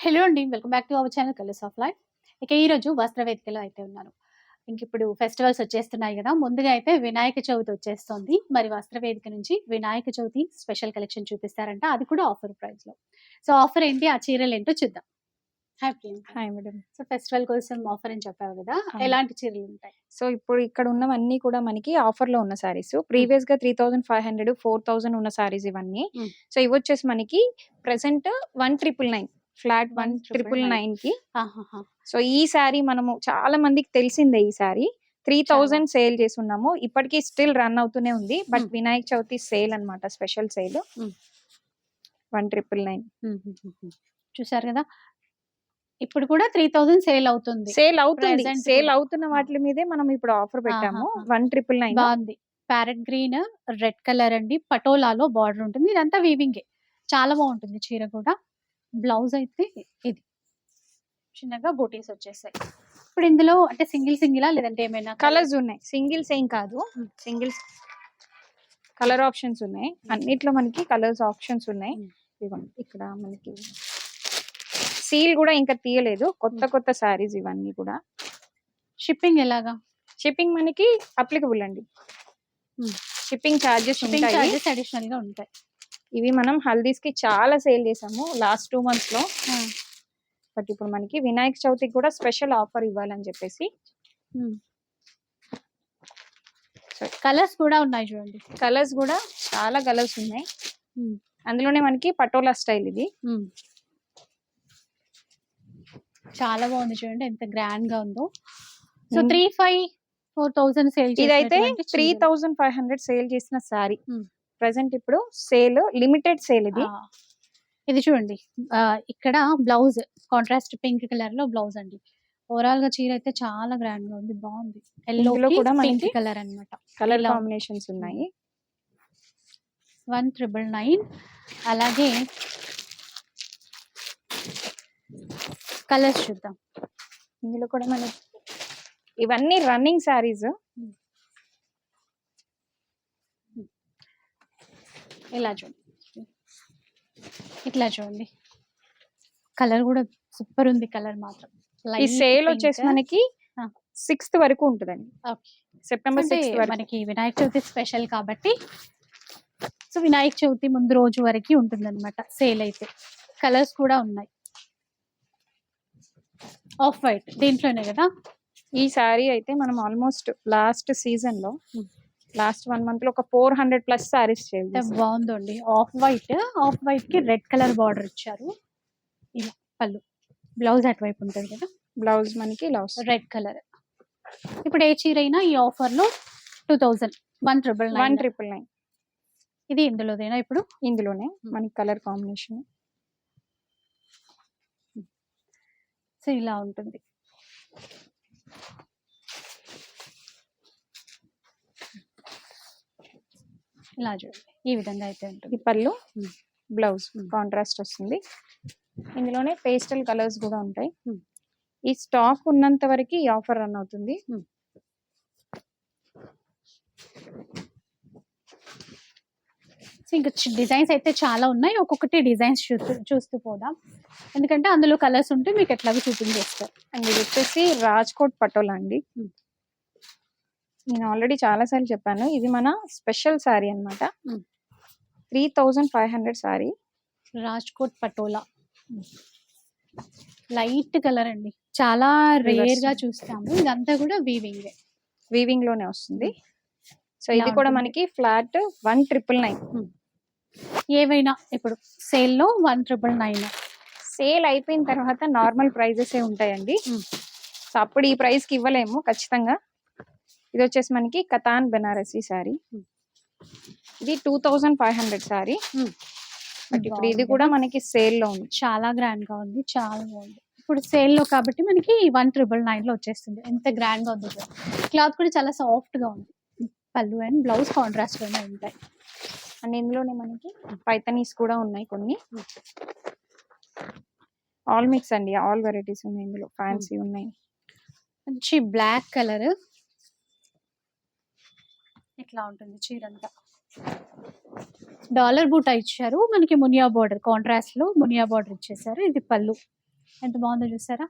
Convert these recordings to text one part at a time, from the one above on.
Hello అండి. Welcome back to our channel colours of life. ఇక ఈ రోజు వస్త్ర వేదికలో అయితే ఉన్నాను. ఇంక ఇప్పుడు ఫెస్టివల్స్ వచ్చేస్తున్నాయి కదా. ముందుగా అయితే వినాయక చవితి వచ్చేస్తుంది. మరి వస్త్ర వేదిక నుంచి వినాయక చవితి స్పెషల్ కలెక్షన్ చూపిస్తారంట. అది కూడా ఆఫర్ ప్రైస్లో. సో ఆఫర్ ఏంటి? ఆ చీరలు ఏంటో చూద్దాం. Hi madam. సో ఫెస్టివల్ కోసం ఆఫర్ అని చెప్పావు కదా. ఎలాంటి చీరలు ఉంటాయి? సో ఇప్పుడు ఇక్కడ ఉన్నవన్నీ కూడా మనకి ఆఫర్లో ఉన్న సారీస్ ప్రీవియస్గా three thousand five hundred four thousand ఉన్న సారీస్ ఇవన్నీ. సో ఇవి వచ్చేసి మనకి present one triple nine flat one triple 1,999. నైన్కి. సో ఈ సారీ మనము చాలా మందికి తెలిసిందే ఈ సారీ. త్రీ థౌసండ్ సేల్ చేసి ఉన్నాము ఇప్పటికీ స్టిల్ రన్ అవుతూనే ఉంది. బట్. వినాయక చవితి సేల్ అన్నమాట special sale. One triple nine. చూసారు కదా? ఇప్పుడు కూడా త్రీ థౌజండ్ సేల్ అవుతుంది. సేల్ అవుతుంది. సేల్. అవుతున్న వాటి మీదే మనం ఇప్పుడు ఆఫర్ పెట్టాము. One triple nine. బాగుంది. ప్యారెట్ గ్రీన్ రెడ్ కలర్ అండి. పటోలాలో బార్డర్ ఉంటుంది. ఇదంతా వీవింగ్ చాలా బాగుంటుంది చీర కూడా. బ్లౌజ్ అయితే ఇది. చిన్నగా బూటీస్ వచ్చేసాయి. ఇప్పుడు ఇందులో అంటే సింగిల్ సింగిలా లేదంటే ఏమైనా కలర్స్ ఉన్నాయి. సింగిల్స్ ఏం కాదు. Mm. సింగిల్స్ కలర్ ఆప్షన్స్ ఉన్నాయి. అన్నిట్లో మనకి కలర్స్ ఆప్షన్స్ ఉన్నాయి. Mm. ఇదిగోండి ఇక్కడ మనకి సీల్ కూడా ఇంకా తీయలేదు. కొత్త. కొత్త సారీస్ ఇవన్నీ కూడా. షిప్పింగ్ ఎలాగా? షిప్పింగ్ మనకి అప్లికబుల్ అండి. షిప్పింగ్ చార్జెస్ షిప్పింగ్ చార్జెస్ అడిషనల్గా ఉంటాయి. ఇవి మనం హల్దీస్కి చాలా సేల్ చేసాము లాస్ట్ టూ మంత్స్లో బట్ ఇప్పుడు మనకి వినాయక చవితికి కూడా స్పెషల్ ఆఫర్ ఇవ్వాలని చెప్పేసి. కలర్స్ కూడా ఉన్నాయి చూడండి. కలర్స్ కూడా చాలా కలర్స్ ఉన్నాయి. అందులోనే మనకి పటోలా స్టైల్ ఇది. చాలా బాగుంది చూడండి. ఎంత గ్రాండ్గా ఉందో. So. Three five four thousand sale ఇదైతే three thousand five hundred sale చేసిన సారీ ప్రెసెంట్ ఇప్పుడు సేల్ లిమిటెడ్ సేల్ ఇది. ఇది చూడండి. ఇక్కడ బ్లౌజ్ కాంట్రాస్ట్ పింక్ కలర్లో బ్లౌజ్ అండి. ఓవరాల్గా చీర అయితే చాలా గ్రాండ్గా ఉంది. బాగుంది. ఎల్లో కూడా పింక్ కలర్ అన్నమాట. కలర్ కాంబినేషన్స్ ఉన్నాయి. One triple nine. అలాగే కలర్స్ చూద్దాం. ఇందులో కూడా మనకి ఇవన్నీ రన్నింగ్ సారీస్ ఇలా చూడండి ఇట్లా చూడండి కలర్ కూడా సూపర్ ఉంది కలర్ మాత్రం ఈ సేల్ వచ్చేసి. మనకి. సిక్స్త్ వరకు ఉంటుందండి. సెప్టెంబర్ సిక్స్త్ మనకి వినాయక చవితి స్పెషల్ కాబట్టి సో వినాయక చవితి ముందు రోజు వరకు ఉంటుంది అనమాట సేల్ అయితే కలర్స్ కూడా ఉన్నాయి ఆఫ్ వైట్ దీంట్లోనే కదా ఈ సారీ అయితే మనం ఆల్మోస్ట్ లాస్ట్ సీజన్లో. లాస్ట్ వన్ మంత్లో ఒక ఫోర్ హండ్రెడ్ ప్లస్ సారీస్ బాగుందండి. ఆఫ్ వైట్ ఆఫ్ వైట్కి రెడ్ కలర్ బార్డర్ ఇచ్చారు. ఇలా పళ్ళు. బ్లౌజ్ అటువైపు ఉంటుంది కదా? బ్లౌజ్ మనకి ఇలా రెడ్ కలర్ ఇప్పుడు ఏ చీర అయినా ఈ ఆఫర్లో two thousand one triple one triple nine ఇది ఇందులోదేనా ఇప్పుడు? ఇందులోనే మనకి కలర్ కాంబినేషన్ సో ఇలా ఉంటుంది. ఇలా చూడండి. ఈ విధంగా అయితే ఉంటుంది. ఈ పళ్ళు. బ్లౌజ్. కాంట్రాస్ట్ వస్తుంది. ఇందులోనే పేస్టల్ కలర్స్ కూడా ఉంటాయి. ఈ స్టాక్ ఉన్నంత వరకు ఈ ఆఫర్ రన్ అవుతుంది. సో ఇంకా డిజైన్స్ అయితే చాలా ఉన్నాయి. ఒక్కొక్కటి డిజైన్స్ చూస్తూ చూస్తూ పోదాం. ఎందుకంటే అందులో కలర్స్ ఉంటే మీకు ఎట్లాగో చూపించేస్తారు అండ్ ఇది వచ్చేసి రాజ్కోట్ పటోలా అండి. నేను ఆల్రెడీ చాలా సార్లు చెప్పాను. ఇది మన స్పెషల్ సారీ అన్నమాట. Hmm. Three thousand five hundred sari. Rajkot Patola. Light colour అండి. చాలా రేర్. గా చూస్తాము. ఇదంతా కూడా వీవింగ్ వీవింగ్లోనే వస్తుంది. సో ఇది కూడా. మనకి ఫ్లాట్ వన్ ట్రిపుల్ నైన్ ఏవైనా ఇప్పుడు సేల్లో వన్ ట్రిపుల్ నైన్ సేల్ అయిపోయిన తర్వాత నార్మల్ ప్రైజెస్ ఏ ఉంటాయండి. సో అప్పుడు ఈ ప్రైస్కి ఇవ్వలేము ఖచ్చితంగా. ఇది వచ్చేసి మనకి కతాన్ బెనారసీ సారీ. Hmm. ఇది two thousand five hundred sari. But ఇప్పుడు ఇది కూడా? మనకి సేల్లో ఉంది. చాలా గ్రాండ్గా ఉంది చాలా బాగుంది. ఇప్పుడు సేల్లో కాబట్టి మనకి వన్ ట్రిపుల్ నైన్లో వచ్చేస్తుంది. ఎంత గ్రాండ్గా ఉంది క్లాత్ కూడా చాలా సాఫ్ట్గా ఉంది. పళ్ళు అండ్ బ్లౌజ్ కాంట్రాస్ట్లోనే ఉంటాయి. అండ్ ఇందులోనే మనకి పైతనీస్ కూడా ఉన్నాయి కొన్ని. ఆల్ మిక్స్ అండి. ఆల్ వెరైటీస్ ఉన్నాయి ఇందులో. ఫ్యాన్సీ ఉన్నాయి. మంచి బ్లాక్ కలర్. ఇట్లా ఉంటుంది చీర అంతా డాలర్ బూటా ఇచ్చారు. మనకి మునియా బార్డర్ కాంట్రాస్ట్లో మునియా బార్డర్ ఇచ్చేసారు. ఇది పళ్ళు. ఎంత బాగుందో చూసారా?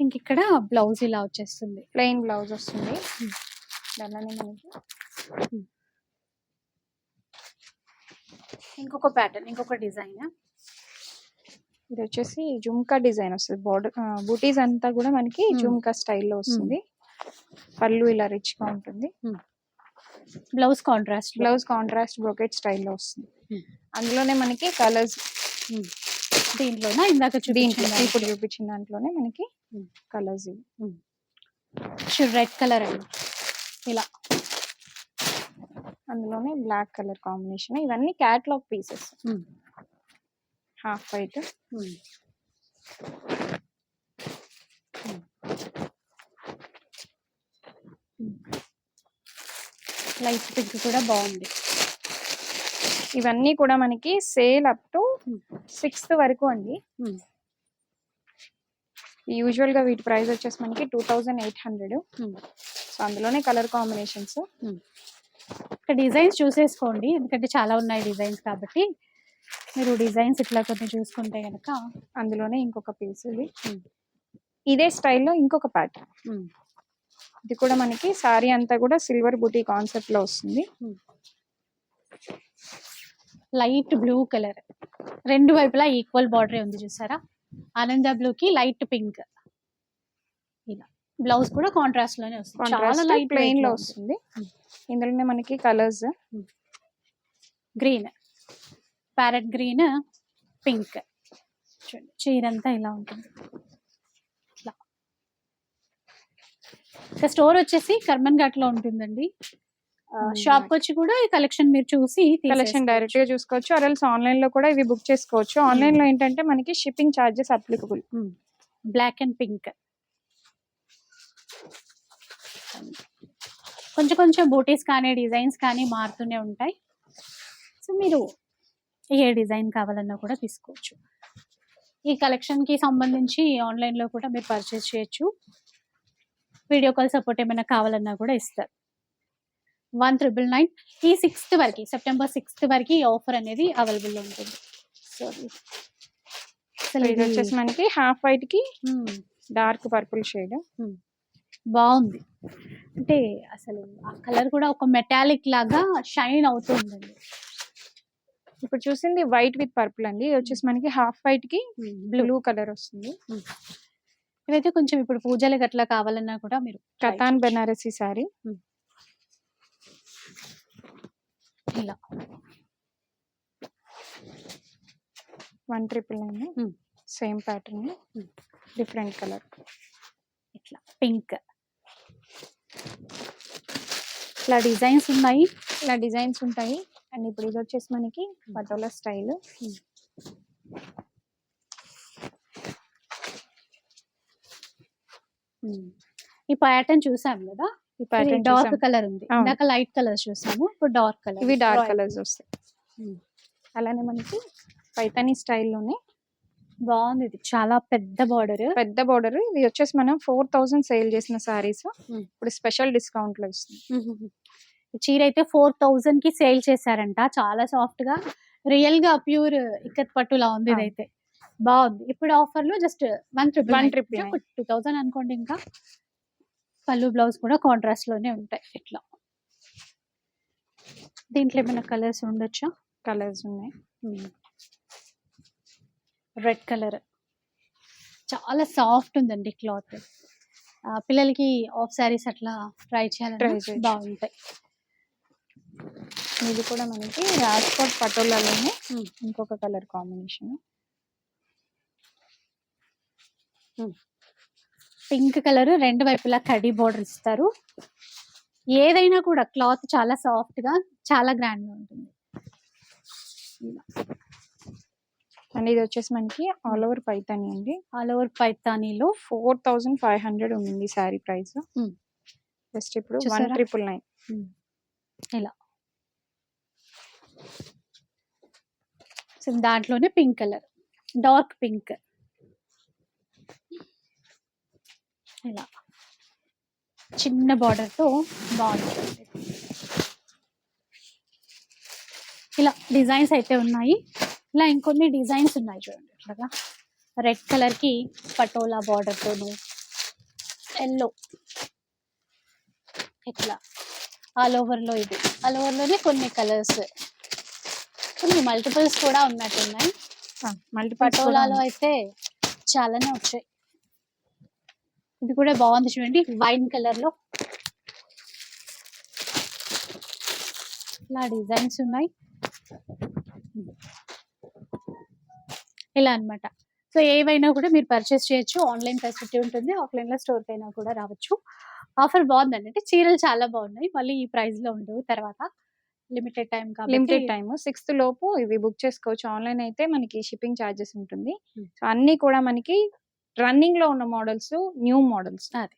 ఇంక ఇక్కడ బ్లౌజ్ ఇలా వచ్చేస్తుంది. ప్లెయిన్ బ్లౌజ్ వస్తుంది. దానిలోనే మనకి ఇంకొక ప్యాటర్న్ ఇంకొక డిజైన్ ఇది వచ్చేసి జుమ్కా డిజైన్ వస్తుంది. బార్డర్ బూటీస్ అంతా కూడా మనకి. జుమ్కా స్టైల్లో వస్తుంది. పళ్ళు ఇలా రిచ్గా ఉంటుంది. Blouse contrast blouse contrast brocade స్టైల్లో వస్తుంది. Hmm. అందులోనే మనకి కలర్స్ దీంట్లోనా? ఇందాక దీంట్లో ఇప్పుడు చూపించిన దాంట్లోనే మనకి Hmm. కలర్స్ రెడ్ కలర్ అండి. ఇలా. అందులోనే బ్లాక్ కలర్ కాంబినేషన్ ఇవన్నీ catalogue pieces half white light pink కూడా బాగుంది. ఇవన్నీ కూడా మనకి సేల్ అప్ టు. సిక్స్త్ వరకు అండి. యూజువల్గా వీటి ప్రైస్ వచ్చేసి మనకి two thousand eight hundred. So అందులోనే కలర్ కాంబినేషన్స్. ఇక్కడ డిజైన్స్ చూసేసుకోండి. ఎందుకంటే చాలా ఉన్నాయి డిజైన్స్ కాబట్టి. మీరు డిజైన్స్ ఇట్లా కొన్ని చూసుకుంటే కనుక అందులోనే ఇంకొక పీస్ ఇది. ఇదే స్టైల్లో ఇంకొక ప్యాటర్న్ ఇది కూడా మనకి సారీ అంతా కూడా సిల్వర్ బుటీ కాన్సెప్ట్లో వస్తుంది. Light blue colour. రెండు వైపులా ఈక్వల్ బార్డర్ ఉంది చూసారా? ఆనంద బ్లూ కి లైట్ పింక్. ఇలా. బ్లౌజ్ కూడా కాంట్రాస్ట్లోనే వస్తుంది. చాలా కాంట్రాస్ట్ లైట్ ప్లెయిన్లో వస్తుంది. ఇందులోనే మనకి colours. Green. Parrot green pink. చూడండి. చీర అంతా ఇలా ఉంటుంది ఇట్లా ఇక స్టోర్ వచ్చేసి కర్మన్ ఘాట్లో ఉంటుందండి Hmm, షాప్కి వచ్చి కూడా ఈ కలెక్షన్ మీరు చూసి కలెక్షన్ డైరెక్ట్గా చూసుకోవచ్చు. అరల్స్ ఆన్లైన్లో కూడా ఇవి బుక్ చేసుకోవచ్చు. ఆన్లైన్లో ఏంటంటే మనకి shipping charges applicable. Black and pink. కొంచెం కొంచెం బూటీస్ కానీ డిజైన్స్ కానీ మారుతూనే ఉంటాయి. సో మీరు ఏ డిజైన్ కావాలన్నా కూడా తీసుకోవచ్చు. ఈ కలెక్షన్కి సంబంధించి ఆన్లైన్లో కూడా మీరు పర్చేస్ చేయొచ్చు. వీడియో కాల్ సపోర్ట్ ఏమైనా కావాలన్నా కూడా ఇస్తారు. వన్ త్రిబుల్ నైన్ ఈ సిక్స్త్ వరకు సెప్టెంబర్ సిక్స్త్ వరకు ఈ ఆఫర్ అనేది అవైలబుల్ ఉంటుంది. సో ఇది వచ్చేసి మనకి హాఫ్ వైట్కి. Dark purple shade. బాగుంది. అంటే అసలు ఆ కలర్ కూడా ఒక మెటాలిక్ లాగా షైన్ అవుతుందండి ఇప్పుడు చూసింది వైట్ విత్ పర్పుల్ అండి. ఇది వచ్చేసి మనకి హాఫ్ వైట్కి బ్లూ కలర్ వస్తుంది. ఇదైతే కొంచెం ఇప్పుడు పూజలకు అట్లా కావాలన్నా కూడా మీరు చేయొచ్చు. బెనారసీ సారీ. ఇలా. One triple nine. Same pattern. Different colour ఇట్లా. పింక్ ఇట్లా డిజైన్స్ ఉన్నాయి. ఇలా డిజైన్స్ ఉంటాయి. అండ్ ఇప్పుడు ఇది వచ్చేసి మనకి పటోలా స్టైల్. ఈ ప్యాటర్న్ చూసాం కదా? ఈ ప్యాటర్న్ డార్క్ కలర్ ఉంది. ఇందాక లైట్ కలర్ చూసాము. ఇప్పుడు డార్క్ కలర్ ఇవి డార్క్ కలర్స్ వస్తాయి. అలానే మనకి పైతానీ స్టైల్లోనే బాగుంది ఇది. చాలా పెద్ద బార్డర్. పెద్ద బార్డర్. ఇది వచ్చేసి మనం ఫోర్ థౌసండ్ సేల్ చేసిన సారీస్. ఇప్పుడు స్పెషల్ డిస్కౌంట్లో ఇస్తుంది. ఈ చీర అయితే ఫోర్ థౌజండ్కి సేల్ చేశారంట. చాలా సాఫ్ట్గా రియల్గా ప్యూర్ ఇక్కత్ పట్టులా ఉంది. ఇదైతే. బాగుంది. ఇప్పుడు ఆఫర్లో just one One triple nine. Two thousand అనుకోండి ఇంకా. పళ్ళు బ్లౌజ్ కూడా కాంట్రాస్ట్లోనే ఉంటాయి ఇట్లా. దీంట్లో ఏమైనా కలర్స్ ఉండొచ్చా? కలర్స్ ఉన్నాయి. Red colour. చాలా సాఫ్ట్ ఉందండి క్లాత్. పిల్లలకి ఆఫ్ శారీస్ అట్లా ట్రై చేయొచ్చు. బాగుంటాయి. ఇది కూడా మనకి రాజ్కోట్ పటోలాలోనే. ఇంకొక కలర్ కాంబినేషన్. పింక్ కలర్ రెండు వైపులా కడి బోర్డర్ ఇస్తారు. ఏదైనా కూడా క్లాత్ చాలా సాఫ్ట్గా చాలా గ్రాండ్గా ఉంటుంది. అండ్ ఇది వచ్చేసి మనకి ఆల్ ఓవర్ పైతాని అండి. ఆల్ ఓవర్ పైతానీలో ఫోర్ థౌసండ్ ఫైవ్ హండ్రెడ్ ఉంది సారీ ప్రైస్. జస్ట్ ఇప్పుడు వన్? Triple nine. ఇలా. సో దాంట్లోనే పింక్ కలర్ డార్క్ పింక్. ఇలా. చిన్న border తో బాగుంటుంది ఇలా డిజైన్స్ అయితే ఉన్నాయి. ఇలా ఇంకొన్ని డిజైన్స్ ఉన్నాయి చూడండి ఇట్లాగా. రెడ్ కలర్కి పటోలా బార్డర్ తోను ఎల్లో ఇట్లా. ఆల్ ఓవర్లో ఇది. ఆల్ ఓవర్లోనే కొన్ని కలర్స్ కొన్ని మల్టిపుల్స్ కూడా ఉన్నట్టున్నాయి. మల్టిపుల్ పటోలాలో అయితే చాలానే వచ్చాయి. ఇది కూడా బాగుంది చూడండి. వైన్ కలర్లో ఇలా డిజైన్స్ ఉన్నాయి. ఇలా అన్నమాట. సో ఏవైనా కూడా మీరు పర్చేస్ చేయొచ్చు. ఆన్లైన్ ఫెసిలిటీ ఉంటుంది. ఆఫ్లైన్లో స్టోర్ కైనా కూడా రావచ్చు. ఆఫర్ బాగుందండి. అంటే చీరలు చాలా బాగున్నాయి. మళ్ళీ ఈ ప్రైస్లో ఉండవు. తర్వాత limited time limited time. Sixth లోపు ఇవి బుక్ చేసుకోవచ్చు. ఆన్లైన్ అయితే మనకి షిప్పింగ్ ఛార్జెస్ ఉంటుంది. Hmm. సో అన్ని కూడా మనకి రన్నింగ్లో ఉన్న మోడల్స్ న్యూ మోడల్స్ అది.